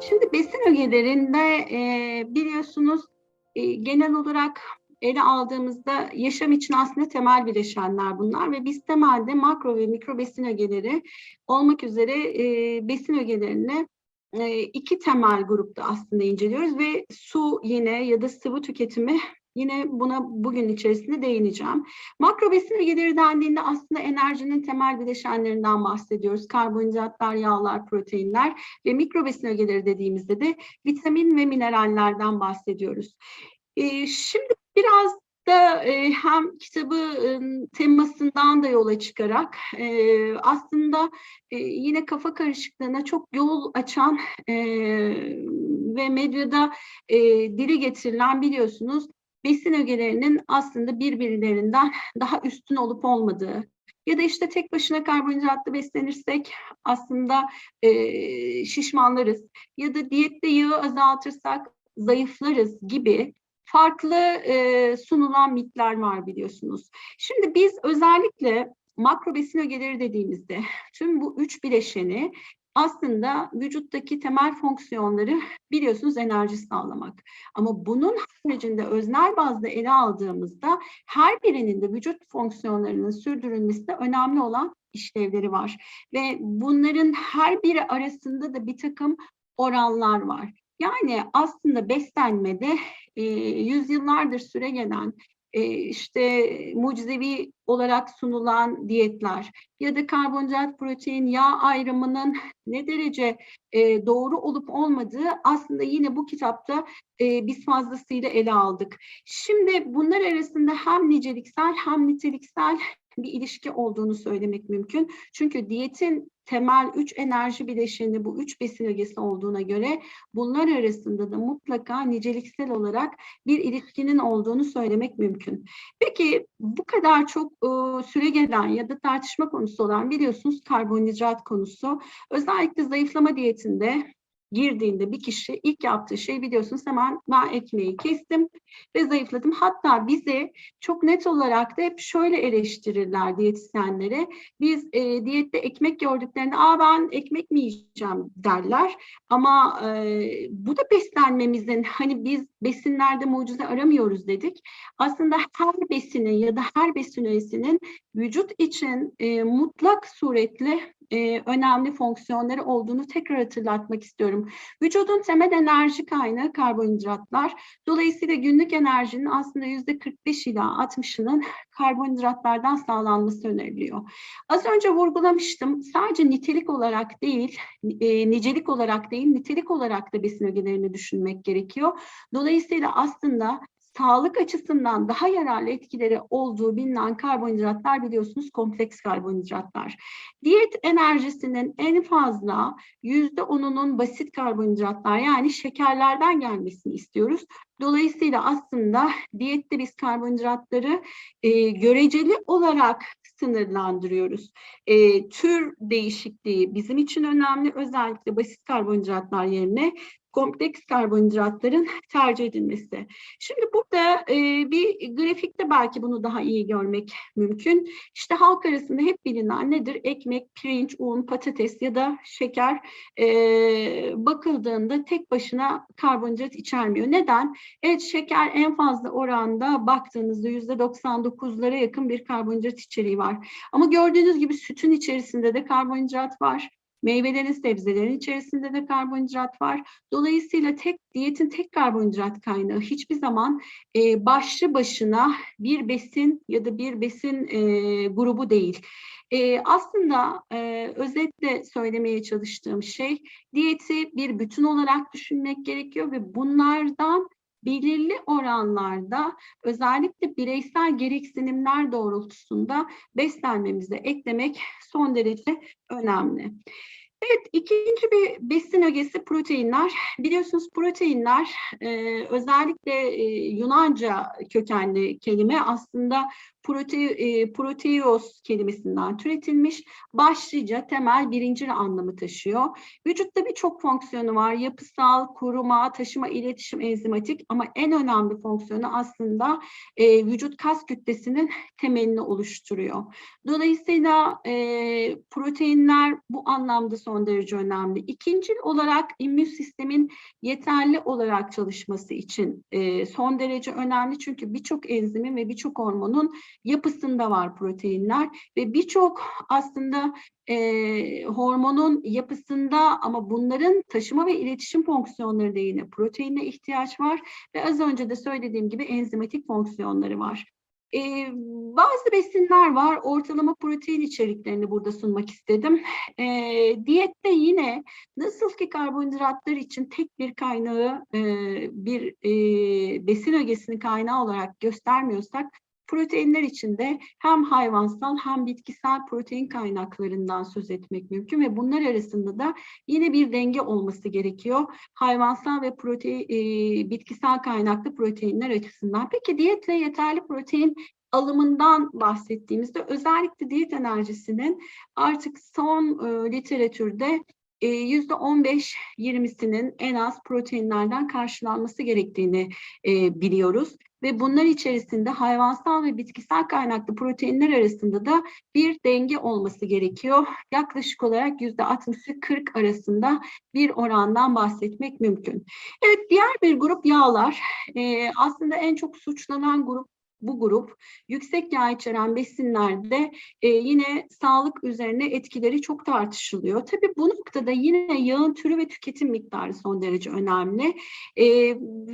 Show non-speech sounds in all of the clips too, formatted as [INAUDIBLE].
Şimdi besin ögelerinde e, biliyorsunuz e, genel olarak ele aldığımızda yaşam için aslında temel bileşenler bunlar ve biz temelde makro ve mikro besin ögeleri olmak üzere e, besin ögelerini e, iki temel grupta aslında inceliyoruz ve su yine ya da sıvı tüketimi Yine buna bugün içerisinde değineceğim. Makro besin ögeleri dendiğinde aslında enerjinin temel bileşenlerinden bahsediyoruz. Karbonhidratlar, yağlar, proteinler ve mikro besin ögeleri dediğimizde de vitamin ve minerallerden bahsediyoruz. Ee, şimdi biraz da e, hem kitabı e, temasından da yola çıkarak e, aslında e, yine kafa karışıklığına çok yol açan ve medyada dili getirilen biliyorsunuz besin ögelerinin aslında birbirlerinden daha üstün olup olmadığı ya da işte tek başına karbonhidratlı beslenirsek aslında e, şişmanlarız ya da diyette yağı azaltırsak zayıflarız gibi farklı e, sunulan mitler var biliyorsunuz. Şimdi biz özellikle makro besin ögeleri dediğimizde tüm bu üç bileşeni aslında vücuttaki temel fonksiyonları [LAUGHS] biliyorsunuz enerji sağlamak. Ama bunun haricinde öznel bazda ele aldığımızda her birinin de vücut fonksiyonlarının sürdürülmesinde önemli olan işlevleri var. Ve bunların her biri arasında da bir takım oranlar var. Yani aslında beslenmede e, yüzyıllardır süre gelen e, işte mucizevi olarak sunulan diyetler ya da karbonhidrat, protein, yağ ayrımının [LAUGHS] ne derece e, doğru olup olmadığı aslında yine bu kitapta e, biz fazlasıyla ele aldık. Şimdi bunlar arasında hem niceliksel hem niteliksel bir ilişki olduğunu söylemek mümkün. Çünkü diyetin temel üç enerji bileşeni bu üç besin ögesi olduğuna göre bunlar arasında da mutlaka niceliksel olarak bir ilişkinin olduğunu söylemek mümkün. Peki bu kadar çok e, süre gelen ya da tartışma konusu olan biliyorsunuz karbonhidrat konusu. Özellikle zayıflama diyetinde girdiğinde bir kişi ilk yaptığı şey biliyorsunuz hemen ben ekmeği kestim ve zayıfladım. Hatta bize çok net olarak da hep şöyle eleştirirler diyetisyenlere. Biz e, diyette ekmek gördüklerinde aa ben ekmek mi yiyeceğim derler. Ama e, bu da beslenmemizin hani biz besinlerde mucize aramıyoruz dedik. Aslında her besinin ya da her besin öğesinin vücut için e, mutlak suretle e, önemli fonksiyonları olduğunu tekrar hatırlatmak istiyorum. Vücudun temel enerji kaynağı karbonhidratlar. Dolayısıyla günlük enerjinin aslında yüzde 45 ila 60'ının karbonhidratlardan sağlanması öneriliyor. Az önce vurgulamıştım. Sadece nitelik olarak değil, e, nicelik olarak değil, nitelik olarak da besin ögelerini düşünmek gerekiyor. Dolayısıyla aslında sağlık açısından daha yararlı etkileri olduğu bilinen karbonhidratlar biliyorsunuz kompleks karbonhidratlar. Diyet enerjisinin en fazla yüzde onunun basit karbonhidratlar yani şekerlerden gelmesini istiyoruz. Dolayısıyla aslında diyette biz karbonhidratları e, göreceli olarak sınırlandırıyoruz. E, tür değişikliği bizim için önemli. Özellikle basit karbonhidratlar yerine kompleks karbonhidratların tercih edilmesi. Şimdi burada e, bir grafikte belki bunu daha iyi görmek mümkün. İşte halk arasında hep bilinen nedir? Ekmek, pirinç, un, patates ya da şeker e, bakıldığında tek başına karbonhidrat içermiyor. Neden? Evet şeker en fazla oranda baktığınızda %99'lara yakın bir karbonhidrat içeriği var. Ama gördüğünüz gibi sütün içerisinde de karbonhidrat var. Meyvelerin, sebzelerin içerisinde de karbonhidrat var. Dolayısıyla tek diyetin tek karbonhidrat kaynağı hiçbir zaman e, başlı başına bir besin ya da bir besin e, grubu değil. E, aslında e, özetle söylemeye çalıştığım şey diyeti bir bütün olarak düşünmek gerekiyor ve bunlardan belirli oranlarda özellikle bireysel gereksinimler doğrultusunda beslenmemize eklemek son derece önemli. Evet, ikinci bir besin ögesi proteinler. Biliyorsunuz proteinler e, özellikle e, Yunanca kökenli kelime aslında prote, e, proteios kelimesinden türetilmiş. Başlıca temel birinci anlamı taşıyor. Vücutta birçok fonksiyonu var. Yapısal, koruma, taşıma, iletişim, enzimatik ama en önemli fonksiyonu aslında e, vücut kas kütlesinin temelini oluşturuyor. Dolayısıyla e, proteinler bu anlamda son derece önemli. İkinci olarak immün sistemin yeterli olarak çalışması için e, son derece önemli. Çünkü birçok enzimin ve birçok hormonun yapısında var proteinler ve birçok aslında e, hormonun yapısında ama bunların taşıma ve iletişim fonksiyonları da yine proteine ihtiyaç var ve az önce de söylediğim gibi enzimatik fonksiyonları var. E, bazı besinler var. Ortalama protein içeriklerini burada sunmak istedim. E, diyette yine nasıl ki karbonhidratlar için tek bir kaynağı, e, bir e, besin ögesini kaynağı olarak göstermiyorsak, proteinler için de hem hayvansal hem bitkisel protein kaynaklarından söz etmek mümkün ve bunlar arasında da yine bir denge olması gerekiyor. Hayvansal ve protein, e, bitkisel kaynaklı proteinler açısından. Peki diyetle yeterli protein alımından bahsettiğimizde özellikle diyet enerjisinin artık son e, literatürde %15-20'sinin en az proteinlerden karşılanması gerektiğini e, biliyoruz. Ve bunlar içerisinde hayvansal ve bitkisel kaynaklı proteinler arasında da bir denge olması gerekiyor. Yaklaşık olarak yüzde 60'ı 40 arasında bir orandan bahsetmek mümkün. Evet diğer bir grup yağlar. E, aslında en çok suçlanan grup bu grup yüksek yağ içeren besinlerde e, yine sağlık üzerine etkileri çok tartışılıyor. Tabii bu noktada yine yağın türü ve tüketim miktarı son derece önemli. E,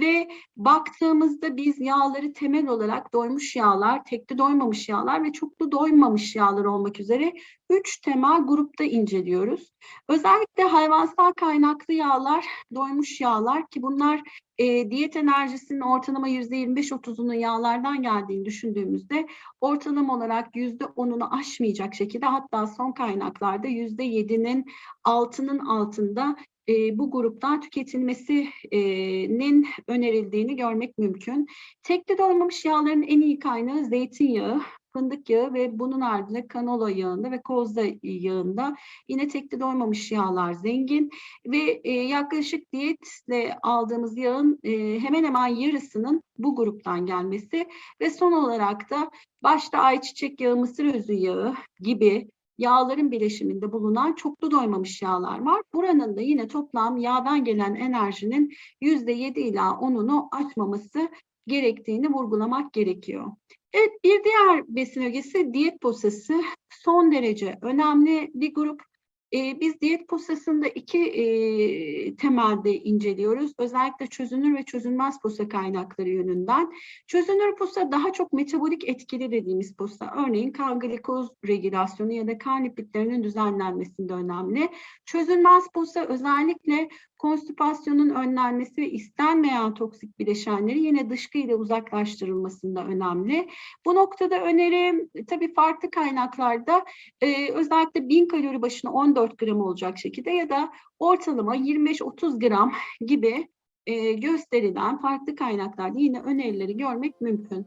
ve baktığımızda biz yağları temel olarak doymuş yağlar, tekli doymamış yağlar ve çoklu doymamış yağlar olmak üzere üç temel grupta inceliyoruz. Özellikle hayvansal kaynaklı yağlar, doymuş yağlar ki bunlar e, diyet enerjisinin ortalama %25-30'unun yağlardan geldiğini düşündüğümüzde ortalama olarak %10'unu aşmayacak şekilde hatta son kaynaklarda %7'nin altının altında e, bu gruptan tüketilmesinin önerildiğini görmek mümkün. Tekli doymamış yağların en iyi kaynağı zeytinyağı fındık yağı ve bunun ardında kanola yağında ve kozda yağında yine tekli doymamış yağlar zengin ve e, yaklaşık diyetle aldığımız yağın e, hemen hemen yarısının bu gruptan gelmesi ve son olarak da başta ayçiçek yağı, mısır özü yağı gibi yağların bileşiminde bulunan çoklu doymamış yağlar var. Buranın da yine toplam yağdan gelen enerjinin %7 ila 10'unu aşmaması gerektiğini vurgulamak gerekiyor. Evet bir diğer besin ögesi diyet posası son derece önemli bir grup. Ee, biz diyet posasında iki e, temelde inceliyoruz. Özellikle çözünür ve çözünmez posa kaynakları yönünden. Çözünür posa daha çok metabolik etkili dediğimiz posa. Örneğin kan glikoz regülasyonu ya da kan lipidlerinin düzenlenmesinde önemli. Çözünmez posa özellikle konstipasyonun önlenmesi ve istenmeyen toksik bileşenleri yine dışkı ile uzaklaştırılmasında önemli. Bu noktada önerim tabii farklı kaynaklarda e, özellikle 1000 kalori başına 14 gram olacak şekilde ya da ortalama 25-30 gram gibi gösterilen farklı kaynaklarda yine önerileri görmek mümkün.